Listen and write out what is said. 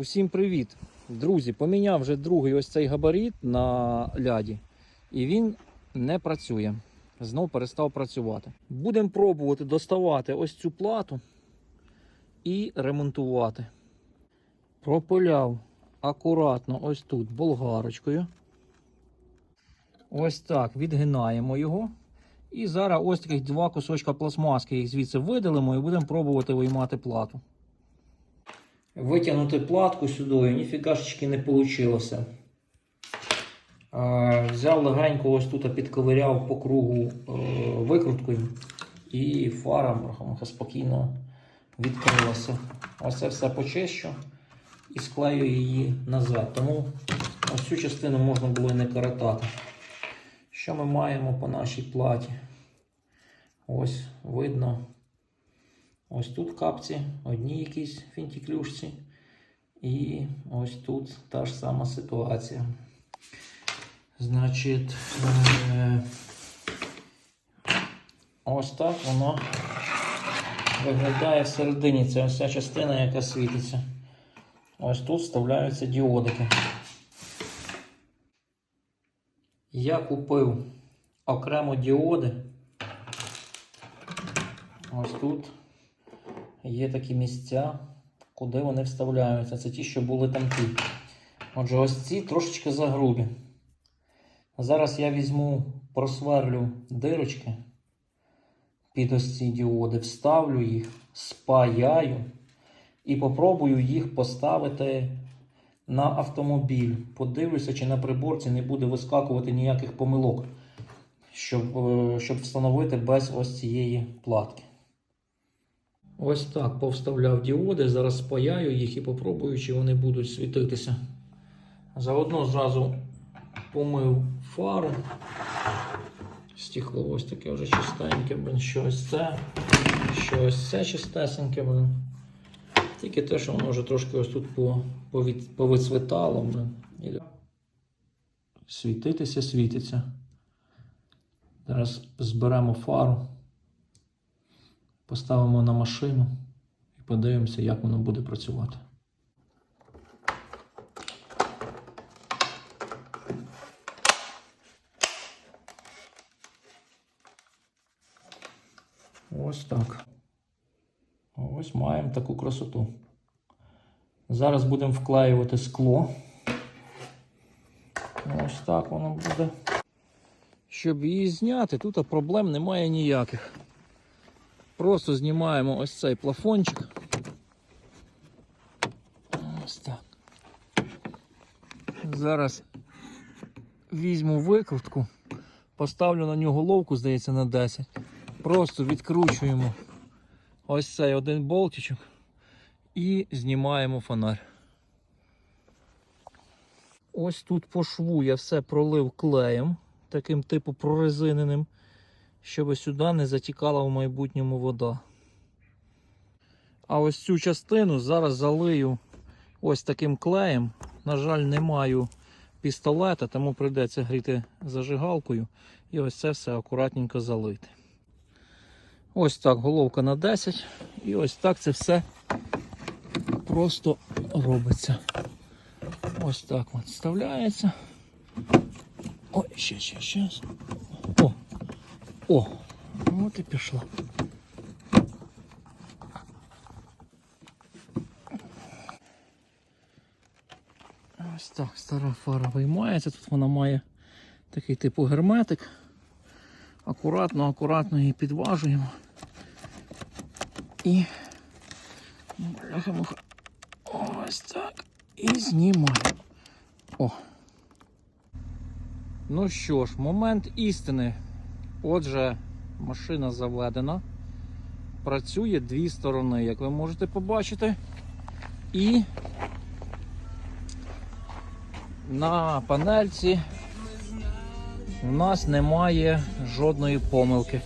Усім привіт! Друзі, поміняв вже другий ось цей габарит на ляді, і він не працює. Знов перестав працювати. Будемо пробувати доставати ось цю плату і ремонтувати. Пропиляв акуратно ось тут болгарочкою. Ось так відгинаємо його. І зараз ось таких два кусочка пластмаски їх звідси видалимо і будемо пробувати виймати плату. Витягнути платку сюди, ніфігашечки не вийшло. Взяв легенько ось тут підковиряв по кругу е, викруткою, і фара махамаха спокійно відкрилася. Ось це все почищу і склею її назад. Тому ось цю частину можна було і не коротати. Що ми маємо по нашій платі? Ось видно. Ось тут капці, одні якісь фінтіклюшці. І ось тут та ж сама ситуація. Значить, е, ось так воно виглядає всередині. Це ось ця частина, яка світиться. Ось тут вставляються діодики. Я купив окремо діоди. Ось тут є такі місця, куди вони вставляються. Це ті, що були там ті. Отже, ось ці трошечки загрубі. Зараз я візьму, просверлю дирочки під ось ці діоди, вставлю їх, спаяю і попробую їх поставити на автомобіль. Подивлюся, чи на приборці не буде вискакувати ніяких помилок, щоб, е, щоб встановити без ось цієї платки. Ось так повставляв діоди. Зараз спаяю їх і попробую, чи вони будуть світитися. Заодно зразу помив фару. Стікло ось таке вже чистеньке, блин. що ось це, що ось це чистесеньке, блин. Тільки те, що воно вже трошки ось тут повицвітало, блин. Світитися, світиться. Зараз зберемо фару, поставимо на машину і подивимося, як воно буде працювати. Ось так. Ось маємо таку красоту. Зараз будемо вклеювати скло. Ось так воно буде. Щоб її зняти, тут проблем немає ніяких. Просто знімаємо ось цей плафончик. Ось так. Зараз візьму викрутку, поставлю на нього головку, здається, на 10. Просто відкручуємо ось цей один болтичок і знімаємо фонарь. Ось тут по шву я все пролив клеєм, таким типу прорезиненим, щоб сюди не затікала в майбутньому вода. А ось цю частину зараз залию ось таким клеєм. На жаль, не маю пістолета, тому прийдеться гріти зажигалкою і ось це все акуратненько залити. Ось так головка на 10. І ось так це все просто робиться. Ось так от вставляється. Ой, ще, ще, ще. О! От і пішла. Ось так стара фара виймається. Тут вона має такий типу герметик. Акуратно, акуратно її підважуємо. І бляха-муха. Ось так. І знімаємо. О. Ну що ж, момент істини. Отже, машина заведена. Працює дві сторони, як ви можете побачити. І на панельці у нас немає жодної помилки.